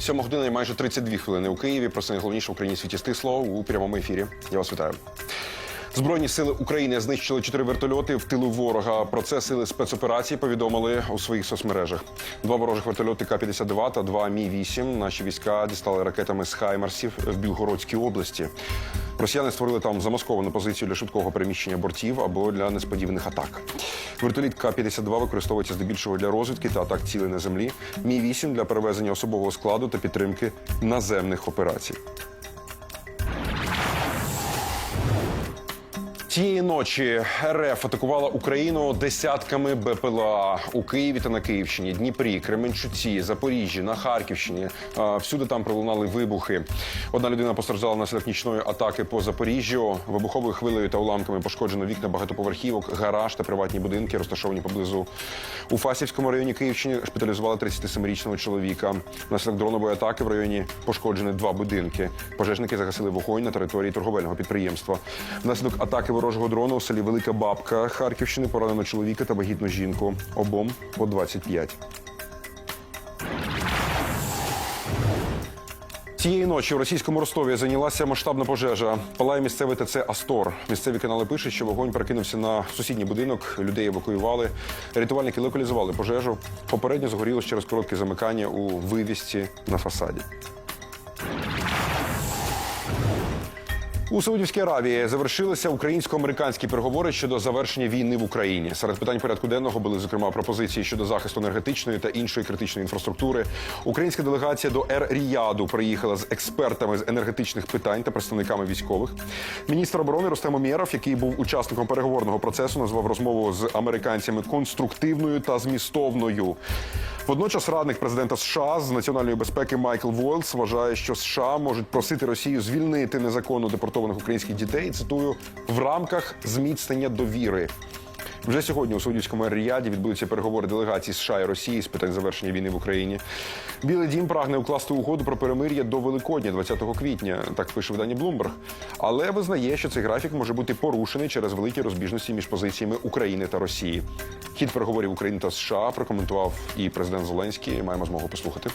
Сьома година і майже 32 хвилини у Києві. Про це найголовніше в Україні світі стисло у прямому ефірі. Я вас вітаю. Збройні сили України знищили чотири вертольоти в тилу ворога. Про це сили спецоперації повідомили у своїх соцмережах. Два ворожих вертольоти К-52 та два Мі-8 наші війська дістали ракетами з Хаймарсів в Білгородській області. Росіяни створили там замасковану позицію для швидкого переміщення бортів або для несподіваних атак. Вертоліт К-52 використовується здебільшого для розвідки та атак цілей на землі. Мі-8 для перевезення особового складу та підтримки наземних операцій. Цієї ночі РФ атакувала Україну десятками БПЛА у Києві та на Київщині, Дніпрі, Кременчуці, Запоріжжі, на Харківщині. Всюди там пролунали вибухи. Одна людина постраждала внаслідок нічної атаки по Запоріжжю. Вибуховою хвилею та уламками пошкоджено вікна багатоповерхівок, гараж та приватні будинки, розташовані поблизу. У Фасівському районі Київщини шпиталізували 37-річного чоловіка. Внаслідок дронової атаки в районі пошкоджені два будинки. Пожежники загасили вогонь на території торговельного підприємства. Внаслідок атаки ворожого дрону у селі Велика Бабка Харківщини поранено чоловіка та вагітну жінку. Обом по 25. Цієї ночі у російському Ростові зайнялася масштабна пожежа. Палає місцевий ТЦ Астор. Місцеві канали пишуть, що вогонь перекинувся на сусідній будинок. Людей евакуювали. Рятувальники локалізували пожежу. Попередньо згоріло через коротке замикання у вивісці на фасаді. У Саудівській Аравії завершилися українсько-американські переговори щодо завершення війни в Україні. Серед питань порядку денного були зокрема пропозиції щодо захисту енергетичної та іншої критичної інфраструктури. Українська делегація до Ер Ріяду приїхала з експертами з енергетичних питань та представниками військових. Міністр оборони Рустем Умєров, який був учасником переговорного процесу, назвав розмову з американцями конструктивною та змістовною. Водночас радник президента США з національної безпеки Майкл Войлс вважає, що США можуть просити Росію звільнити незаконно депортованих українських дітей. Цитую в рамках зміцнення довіри. Вже сьогодні у Саудівському Ер-Ріяді відбудуться переговори делегацій США і Росії з питань завершення війни в Україні. Білий дім прагне укласти угоду про перемир'я до Великодня, 20 квітня. Так пише видання Bloomberg. Але визнає, що цей графік може бути порушений через великі розбіжності між позиціями України та Росії. Хід переговорів України та США прокоментував і президент Зеленський. Маємо змогу послухати.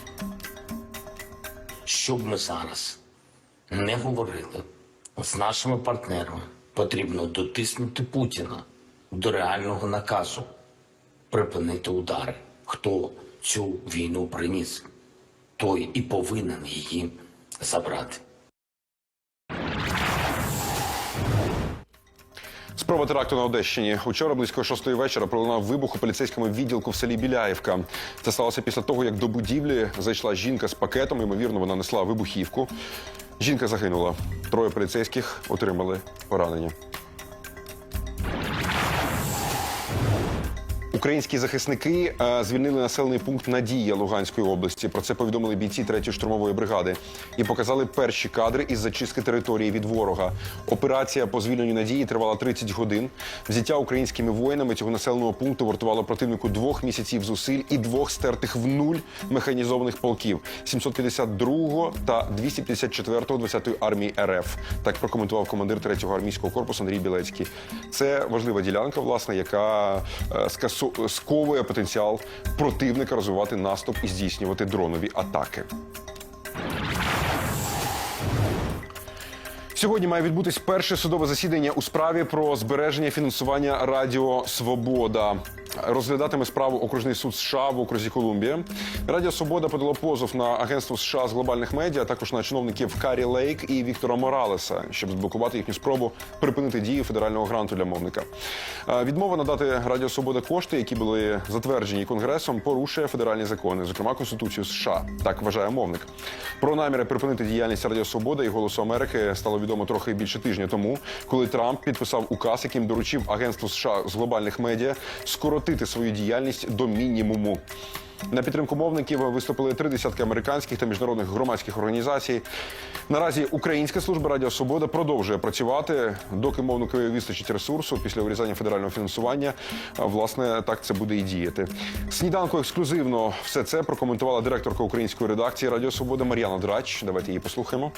Що б ми зараз не говорили з нашими партнерами, потрібно дотиснути Путіна до реального наказу припинити удари. Хто цю війну приніс, той і повинен її забрати. Спроба теракту на Одещині. Учора близько шостої вечора пролунав вибух у поліцейському відділку в селі Біляєвка. Це сталося після того, як до будівлі зайшла жінка з пакетом. Ймовірно, вона несла вибухівку. Жінка загинула. Троє поліцейських отримали поранення. Українські захисники е, звільнили населений пункт Надія Луганської області. Про це повідомили бійці 3-ї штурмової бригади і показали перші кадри із зачистки території від ворога. Операція по звільненню надії тривала 30 годин. Взяття українськими воїнами цього населеного пункту вартувало противнику двох місяців зусиль і двох стертих в нуль механізованих полків 752 та 254-го 20-ї армії РФ. Так прокоментував командир 3-го армійського корпусу Андрій Білецький. Це важлива ділянка, власне, яка е, скасу- сковує потенціал противника розвивати наступ і здійснювати дронові атаки. Сьогодні має відбутись перше судове засідання у справі про збереження фінансування Радіо Свобода. Розглядатиме справу окружний суд США в окрузі Колумбія. Радіо Свобода подало позов на агентство США з глобальних медіа, а також на чиновників Карі Лейк і Віктора Моралеса, щоб зблокувати їхню спробу припинити дію федерального гранту для мовника. Е, Відмова надати Радіо Свобода кошти, які були затверджені конгресом, порушує федеральні закони, зокрема Конституцію США. Так вважає мовник. Про наміри припинити діяльність Радіо Свобода і Голосу Америки стало відомо трохи більше тижня тому, коли Трамп підписав указ, яким доручив агентству США з глобальних медіа скоротити свою діяльність до мінімуму. На підтримку мовників виступили три десятки американських та міжнародних громадських організацій. Наразі Українська служба Радіо Свобода продовжує працювати, доки мовникові вистачить ресурсу після урізання федерального фінансування. Власне, так це буде і діяти. Сніданку ексклюзивно все це прокоментувала директорка української редакції Радіо Свобода Мар'яна Драч. Давайте її послухаємо.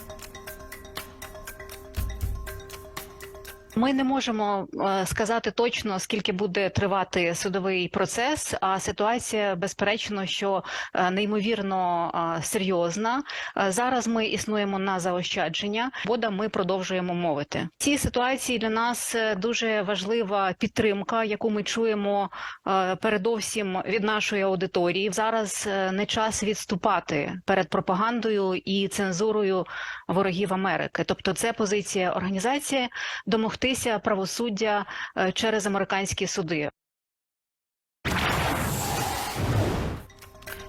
Ми не можемо е, сказати точно, скільки буде тривати судовий процес. А ситуація, безперечно, що е, неймовірно е, серйозна. Зараз ми існуємо на заощадження. Бода ми продовжуємо мовити. В цій ситуації для нас дуже важлива підтримка, яку ми чуємо передовсім від нашої аудиторії. Зараз не час відступати перед пропагандою і цензурою ворогів Америки. Тобто, це позиція організації домогтися правосуддя е, через американські суди.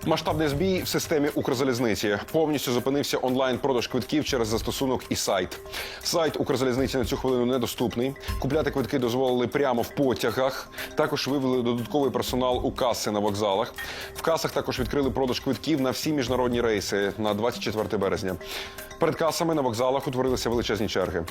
Масштабний збій в системі Укрзалізниці повністю зупинився онлайн-продаж квитків через застосунок і сайт. Сайт Укрзалізниці на цю хвилину недоступний. Купляти квитки дозволили прямо в потягах. Також вивели додатковий персонал у каси на вокзалах. В касах також відкрили продаж квитків на всі міжнародні рейси на 24 березня. Перед касами на вокзалах утворилися величезні черги.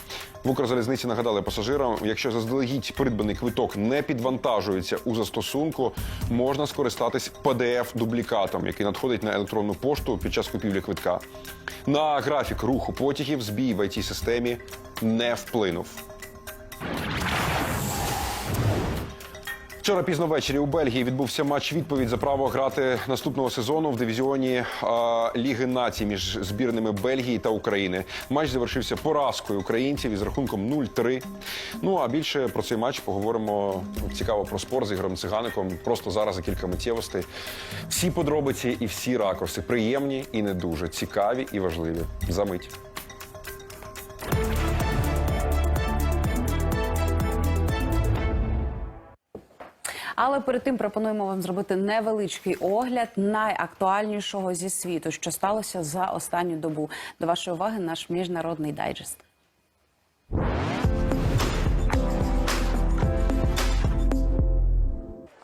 В Укрзалізниці нагадали пасажирам, якщо заздалегідь придбаний квиток не підвантажується у застосунку, можна скористатись PDF-дублікатом, який надходить на електронну пошту під час купівлі квитка. На графік руху потягів збій в it системі не вплинув. Вчора пізно ввечері у Бельгії відбувся матч відповідь за право грати наступного сезону в дивізіоні а, Ліги націй між збірними Бельгії та України. Матч завершився поразкою українців із рахунком 0-3. Ну а більше про цей матч поговоримо цікаво про спорт з Ігорем Цигаником. Просто зараз за кілька миттєвостей. Всі подробиці і всі ракурси приємні і не дуже цікаві і важливі. За Але перед тим пропонуємо вам зробити невеличкий огляд найактуальнішого зі світу, що сталося за останню добу. До вашої уваги наш міжнародний дайджест.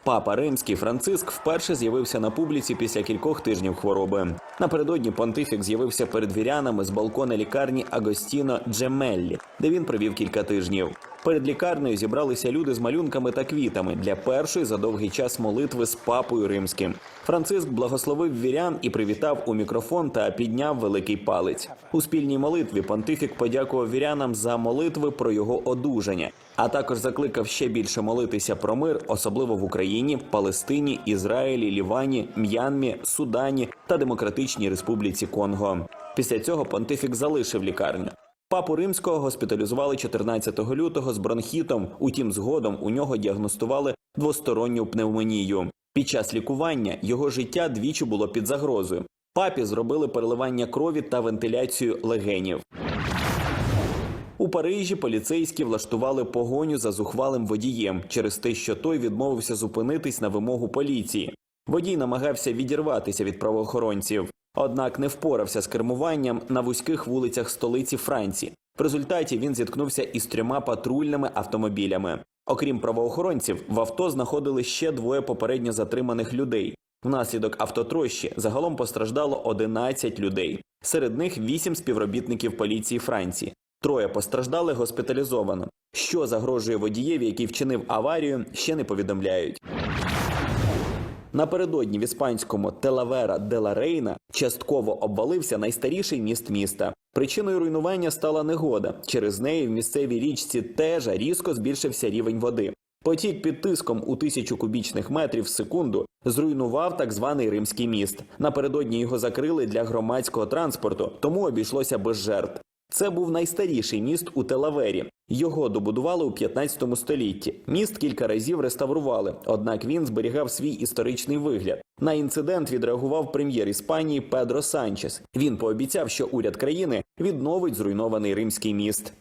Папа римський Франциск вперше з'явився на публіці після кількох тижнів хвороби. Напередодні понтифік з'явився перед вірянами з балкона лікарні Агостіно Джемеллі, де він провів кілька тижнів. Перед лікарнею зібралися люди з малюнками та квітами для першої за довгий час молитви з папою римським. Франциск благословив вірян і привітав у мікрофон та підняв великий палець. У спільній молитві понтифік подякував вірянам за молитви про його одужання, а також закликав ще більше молитися про мир, особливо в Україні, Палестині, Ізраїлі, Лівані, М'янмі, Судані та Демократичній Республіці Конго. Після цього понтифік залишив лікарню. Папу римського госпіталізували 14 лютого з бронхітом. Утім, згодом у нього діагностували двосторонню пневмонію. Під час лікування його життя двічі було під загрозою. Папі зробили переливання крові та вентиляцію легенів. У Парижі поліцейські влаштували погоню за зухвалим водієм через те, що той відмовився зупинитись на вимогу поліції. Водій намагався відірватися від правоохоронців, однак не впорався з кермуванням на вузьких вулицях столиці Франції. В результаті він зіткнувся із трьома патрульними автомобілями. Окрім правоохоронців, в авто знаходили ще двоє попередньо затриманих людей. Внаслідок автотрощі загалом постраждало 11 людей. Серед них 8 співробітників поліції Франції. Троє постраждали госпіталізовано. Що загрожує водієві, який вчинив аварію, ще не повідомляють. Напередодні в іспанському Телавера де ла Рейна частково обвалився найстаріший міст міста. Причиною руйнування стала негода. Через неї в місцевій річці Тежа різко збільшився рівень води. Потік під тиском у тисячу кубічних метрів в секунду зруйнував так званий римський міст. Напередодні його закрили для громадського транспорту, тому обійшлося без жертв. Це був найстаріший міст у Телавері. Його добудували у 15 столітті. Міст кілька разів реставрували, однак він зберігав свій історичний вигляд. На інцидент відреагував прем'єр Іспанії Педро Санчес. Він пообіцяв, що уряд країни відновить зруйнований римський міст.